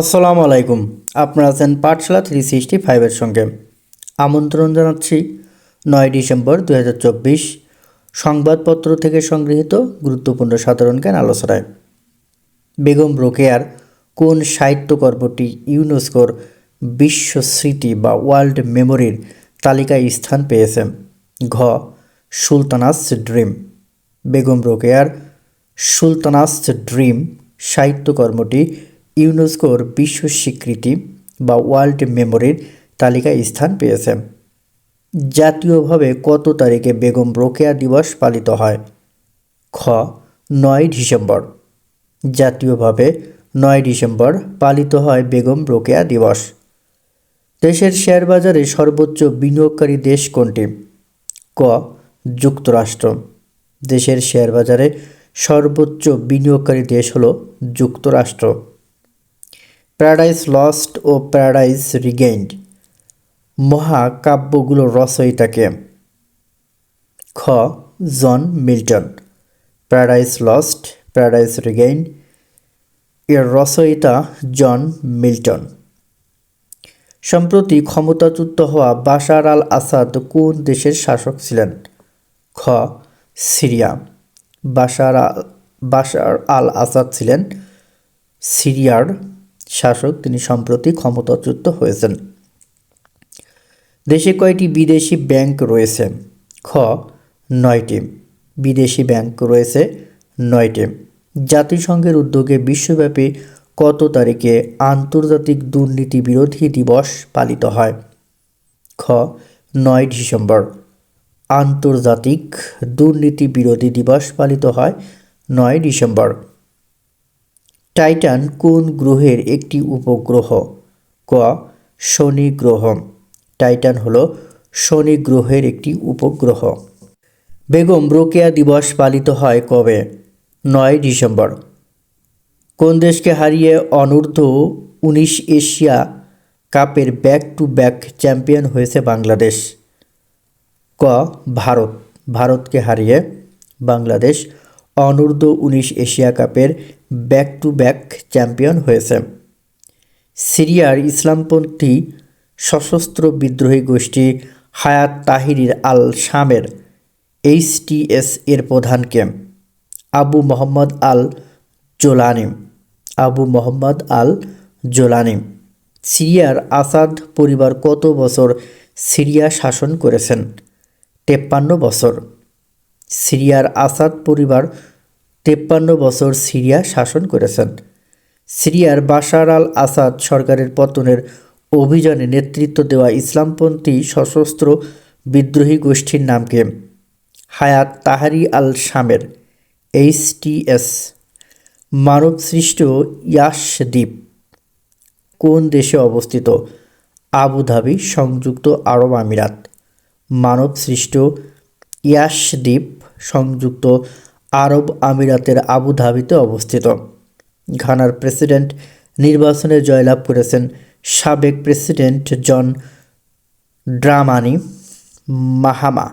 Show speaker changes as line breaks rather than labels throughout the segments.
আসসালামু আলাইকুম। আপনারা আছেন পাঠশালা থ্রি সিক্সটি ফাইভের সঙ্গে। আমন্ত্রণ জানাচ্ছি নয় ডিসেম্বর দু হাজার চব্বিশ সংবাদপত্র থেকে সংগৃহীত গুরুত্বপূর্ণ সাধারণ জ্ঞান আলোচনায়। বেগম রোকেয়ার কোন সাহিত্যকর্মটি ইউনেস্কোর বিশ্ব স্মৃতি বা ওয়ার্ল্ড মেমোরির তালিকায় স্থান পেয়েছে? ঘ. Sultana's dream. বেগম রোকেয়ার সুলতানাস ড্রিম সাহিত্যকর্মটি ইউনেস্কোর বিশ্ব স্বীকৃতি বা ওয়ার্ল্ড মেমোরির তালিকায় স্থান পেয়েছে। জাতীয়ভাবে কত তারিখে বেগম রোকেয়া দিবস পালিত হয়? খ, নয় ডিসেম্বর। জাতীয়ভাবে নয় ডিসেম্বর পালিত হয় বেগম রোকেয়া দিবস। দেশের শেয়ার বাজারে সর্বোচ্চ বিনিয়োগকারী দেশ কোনটি? ক, যুক্তরাষ্ট্র। দেশের শেয়ার বাজারে সর্বোচ্চ বিনিয়োগকারী দেশ হল যুক্তরাষ্ট্র। প্যারাডাইস লস্ট ও প্যারাডাইস রিগেইন্ড। মহাকাব্যগুলোর রচয়িতাকে খ, John Milton. Paradise Lost, Paradise Regain এর রচয়িতা জন মিল্টন। সম্প্রতি ক্ষমতাচ্যুত হওয়া বাশার আল আসাদ কোন দেশের শাসক ছিলেন? খ, Syria. Bashar al Bashar al Assad ছিলেন সিরিয়ার শাসক, তিনি সম্প্রতি ক্ষমতাচ্যুত হয়েছেন। দেশে কয়টি বিদেশি ব্যাংক রয়েছে? খ, নয়টি। বিদেশি ব্যাংক রয়েছে নয়টি। জাতিসংঘের উদ্যোগে বিশ্বব্যাপী কত তারিখে আন্তর্জাতিক দুর্নীতি বিরোধী দিবস পালিত হয়? খ, নয় ডিসেম্বর। আন্তর্জাতিক দুর্নীতি বিরোধী দিবস পালিত হয় নয় ডিসেম্বর। টাইটান কোন গ্রহের একটি উপগ্রহ? ক, শনি গ্রহ। টাইটান হলো শনি গ্রহের একটি উপগ্রহ। বেগম রোকেয়া দিবস পালিত হয় কবে? নয় ডিসেম্বর। কোন দেশকে হারিয়ে অনূর্ধ্ব উনিশ এশিয়া কাপের ব্যাক টু ব্যাক চ্যাম্পিয়ন হয়েছে বাংলাদেশ? ক, ভারত। ভারতকে হারিয়ে বাংলাদেশ অনূর্ধ্ব উনিশ এশিয়া কাপের ব্যাক টু ব্যাক চ্যাম্পিয়ন হয়েছে। সিরিয়ার ইসলামপন্থী সশস্ত্র বিদ্রোহী গোষ্ঠী হায়াত তাহিরির আল শামের এইচটিএস এর প্রধানকে Abu Mohammad al Jolani. Abu Mohammad al Jolani. সিরিয়ার আসাদ পরিবার কত বছর সিরিয়া শাসন করেছেন? তেপ্পান্ন বছর। সিরিয়ার আসাদ পরিবার তেপ্পান্ন বছর সিরিয়া শাসন করেছেন। সিরিয়ার বাশার আল আসাদ সরকারের পতনের অভিযানে নেতৃত্ব দেওয়া ইসলামপন্থী সশস্ত্র বিদ্রোহী গোষ্ঠীর নামকে হায়াত তাহারি আল শামের এইচটিএস মানবসৃষ্ট ইয়াস দ্বীপ কোন দেশে অবস্থিত? আবুধাবি সংযুক্ত আরব আমিরাত, মানবসৃষ্ট ইয়াস দ্বীপ সংযুক্ত আরব আমিরাতের আবুধাবিতে অবস্থিত। ঘানার প্রেসিডেন্ট নির্বাচনে জয়লাভ করেছেন সাবেক প্রেসিডেন্ট জন ড্রামানি মাহামা,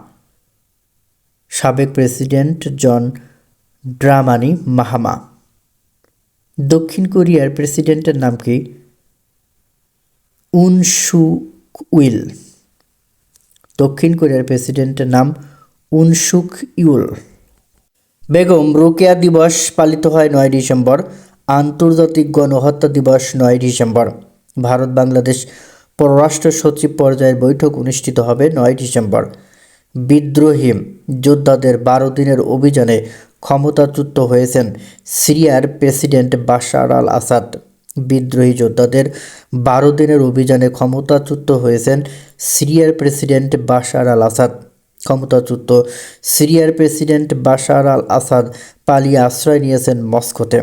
সাবেক প্রেসিডেন্ট জন ড্রামানি মাহামা। দক্ষিণ কোরিয়ার প্রেসিডেন্টের নাম কি? উনসু উইল। দক্ষিণ কোরিয়ার প্রেসিডেন্টের নাম উনসুক ইউল। বেগম রোকেয়া দিবস পালিত হয় নয় ডিসেম্বর, আন্তর্জাতিক গণহত্যা দিবস নয় ডিসেম্বর। ভারত বাংলাদেশ পররাষ্ট্র সচিব পর্যায়ের বৈঠক অনুষ্ঠিত হবে নয় ডিসেম্বর। বিদ্রোহী যোদ্ধাদের বারো দিনের অভিযানে ক্ষমতাচ্যুত হয়েছেন সিরিয়ার প্রেসিডেন্ট বাশার আল আসাদ। বিদ্রোহী যোদ্ধাদের বারো দিনের অভিযানে ক্ষমতাচ্যুত হয়েছেন সিরিয়ার প্রেসিডেন্ট বাশার আল আসাদ। ক্ষমতাচ্যুত সিরিয়ার প্রেসিডেন্ট বাশার আল আসাদ পালিয়ে আশ্রয় নিয়েছেন মস্কোতে।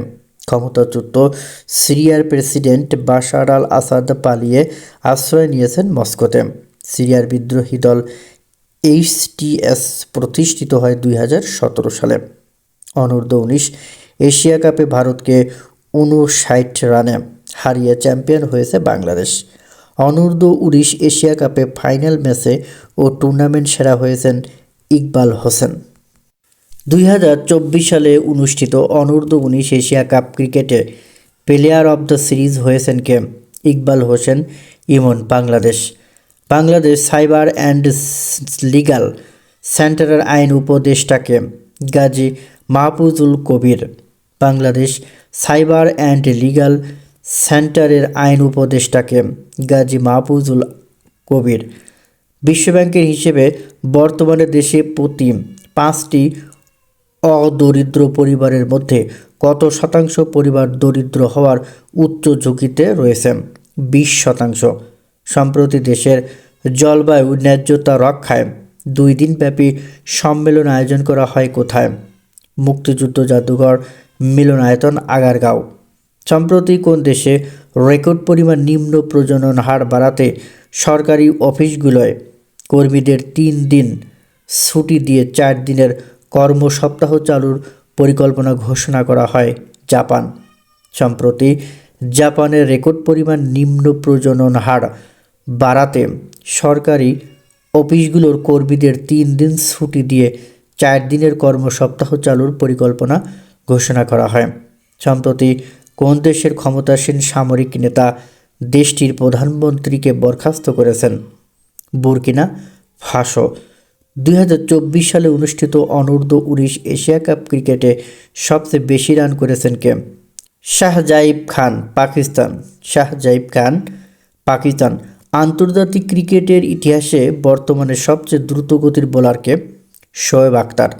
ক্ষমতাচ্যুত সিরিয়ার প্রেসিডেন্ট বাশার আল আসাদ পালিয়ে আশ্রয় নিয়েছেন মস্কোতে। সিরিয়ার বিদ্রোহী দল এইচটিএস প্রতিষ্ঠিত হয় দুই হাজার সতেরো সালে। অনূর্ধ্ব উনিশ এশিয়া কাপে ভারতকে উনষাট রানে হারিয়ে চ্যাম্পিয়ন হয়েছে বাংলাদেশ। অনূর্ধ্ব উনিশ এশিয়া কাপে ফাইনাল ম্যাচে ও টুর্নামেন্ট সেরা হয়েছেন ইকবাল হোসেন। দুই হাজার চব্বিশ সালে অনুষ্ঠিত অনূর্ধ্ব উনিশ এশিয়া কাপ ক্রিকেটে প্লেয়ার অব দ্য সিরিজ হয়েছেন কে? Iqbal Hossain, Emon Bangladesh. Bangladesh cyber and legal সেন্টারের আইন উপদেষ্টাকে Gazi Mahfuzul Kabir. Bangladesh cyber and legal সেন্টারের আইন উপদেষ্টাকে গাজী মাহফুজুল কবির বিশ্বব্যাংকের হিসেবে বর্তমানে দেশে প্রতি পাঁচটি অদরিদ্র পরিবারের মধ্যে কত শতাংশ পরিবার দরিদ্র হওয়ার উচ্চ ঝুঁকিতে রয়েছে? বিশ শতাংশ। সম্প্রতি দেশের জলবায়ু ন্যায্যতা রক্ষায় দুই দিনব্যাপী সম্মেলন আয়োজন করা হয় কোথায়? মুক্তিযুদ্ধ জাদুঘর, মিলনায়তন, আগারগাঁও। সম্প্রতি কোন দেশে রেকর্ড পরিমাণ নিম্ন প্রজনন হার বাড়াতে সরকারি অফিসগুলোয় কর্মীদের তিন দিন ছুটি দিয়ে চার দিনের কর্মসপ্তাহ চালুর পরিকল্পনা ঘোষণা করা হয় জাপান। সম্প্রতি জাপানের রেকর্ড পরিমাণ নিম্ন প্রজনন হার বাড়াতে সরকারি অফিসগুলোর কর্মীদের তিন দিন ছুটি দিয়ে চার দিনের কর্মসপ্তাহ চালুর পরিকল্পনা ঘোষণা করা হয়। সম্প্রতি কোন দেশের ক্ষমতাসীন সামরিক নেতা দেশটির প্রধানমন্ত্রীকে বরখাস্ত করেছেন? Burkina Faso. দুই সালে অনুষ্ঠিত অনূর্ধ্ব উনিশ এশিয়া কাপ ক্রিকেটে সবচেয়ে বেশি রান করেছেন কে? শাহজাইব খান, পাকিস্তান। শাহজাইব খান, পাকিস্তান। আন্তর্জাতিক ক্রিকেটের ইতিহাসে বর্তমানে সবচেয়ে দ্রুতগতির বোলারকে শোয়েব আক্তার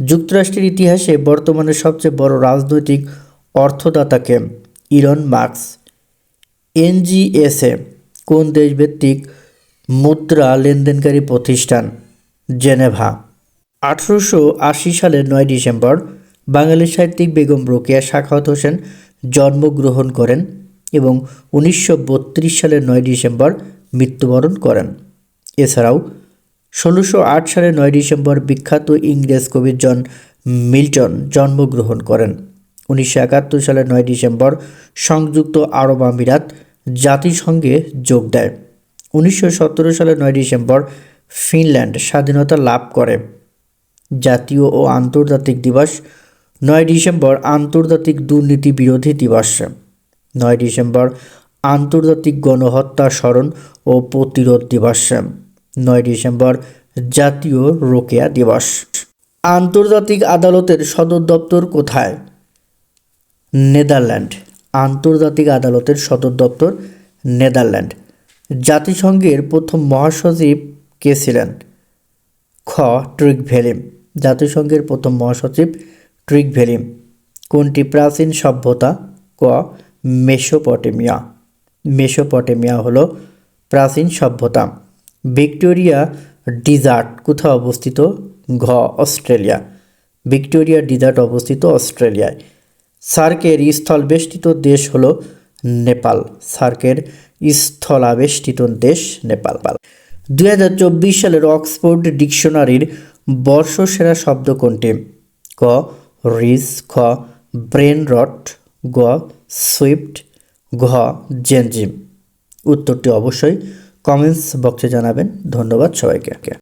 যুক্তরাষ্ট্রের ইতিহাসে বর্তমানে সবচেয়ে বড় রাজনৈতিক অর্থদাতাকে ইলন মার্কস এনজিএসএ কোন দেশভিত্তিক মুদ্রা লেনদেনকারী প্রতিষ্ঠান? জেনেভা। আঠারোশো আশি সালের নয় ডিসেম্বর বাঙালি সাহিত্যিক বেগম রোকেয়া সাখাওয়াত হোসেন জন্মগ্রহণ করেন এবং উনিশশো বত্রিশ সালের নয় ডিসেম্বর মৃত্যুবরণ করেন। এছাড়াও ষোলোশো আট সালের নয় ডিসেম্বর বিখ্যাত ইংরেজ কবি জন মিল্টন জন্মগ্রহণ করেন। উনিশশো একাত্তর সালের নয় ডিসেম্বর সংযুক্ত আরব আমিরাত জাতিসংঘে যোগ দেয়। উনিশশো সতেরো সালের নয় ডিসেম্বর ফিনল্যান্ড স্বাধীনতা লাভ করে। জাতীয় ও আন্তর্জাতিক দিবস, নয় ডিসেম্বর আন্তর্জাতিক দুর্নীতি বিরোধী দিবস, নয় ডিসেম্বর আন্তর্জাতিক গণহত্যা স্মরণ ও প্রতিরোধ দিবস, নয় ডিসেম্বর জাতীয় রোকেয়া দিবস। আন্তর্জাতিক আদালতের সদর দপ্তর কোথায়? নেদারল্যান্ড, আন্তর্জাতিক আদালতের সদর দপ্তর নেদারল্যান্ড। জাতিসংঘের প্রথম মহাসচিব কে ছিলেন? খ. ট্রিক ভ্যালিম জাতিসংঘের প্রথম মহাসচিব ট্রিক ভ্যালিম কোনটি প্রাচীন সভ্যতা? ক. মেসোপটেমিয়া। মেসোপটেমিয়া হলো প্রাচীন সভ্যতা। ভিক্টোরিয়া ডিজার্ট কোথায় অবস্থিত? ঘ. অস্ট্রেলিয়া। ভিক্টোরিয়া ডিজার্ট অবস্থিত অস্ট্রেলিয়ায়। সার্কের স্থলবেষ্টিত দেশ হল নেপাল। সার্কের স্থলাবেষ্টিত দেশ নেপাল। দুই হাজার চব্বিশ সালের অক্সফোর্ড ডিকশনারির বর্ষসেরা শব্দ কোনটি ক রিস খ, ব্রেন রট, গ, সুইফট, ঘ, জেনজিম। উত্তরটি অবশ্যই কমেন্টস বক্সে জানাবেন। ধন্যবাদ সবাইকে।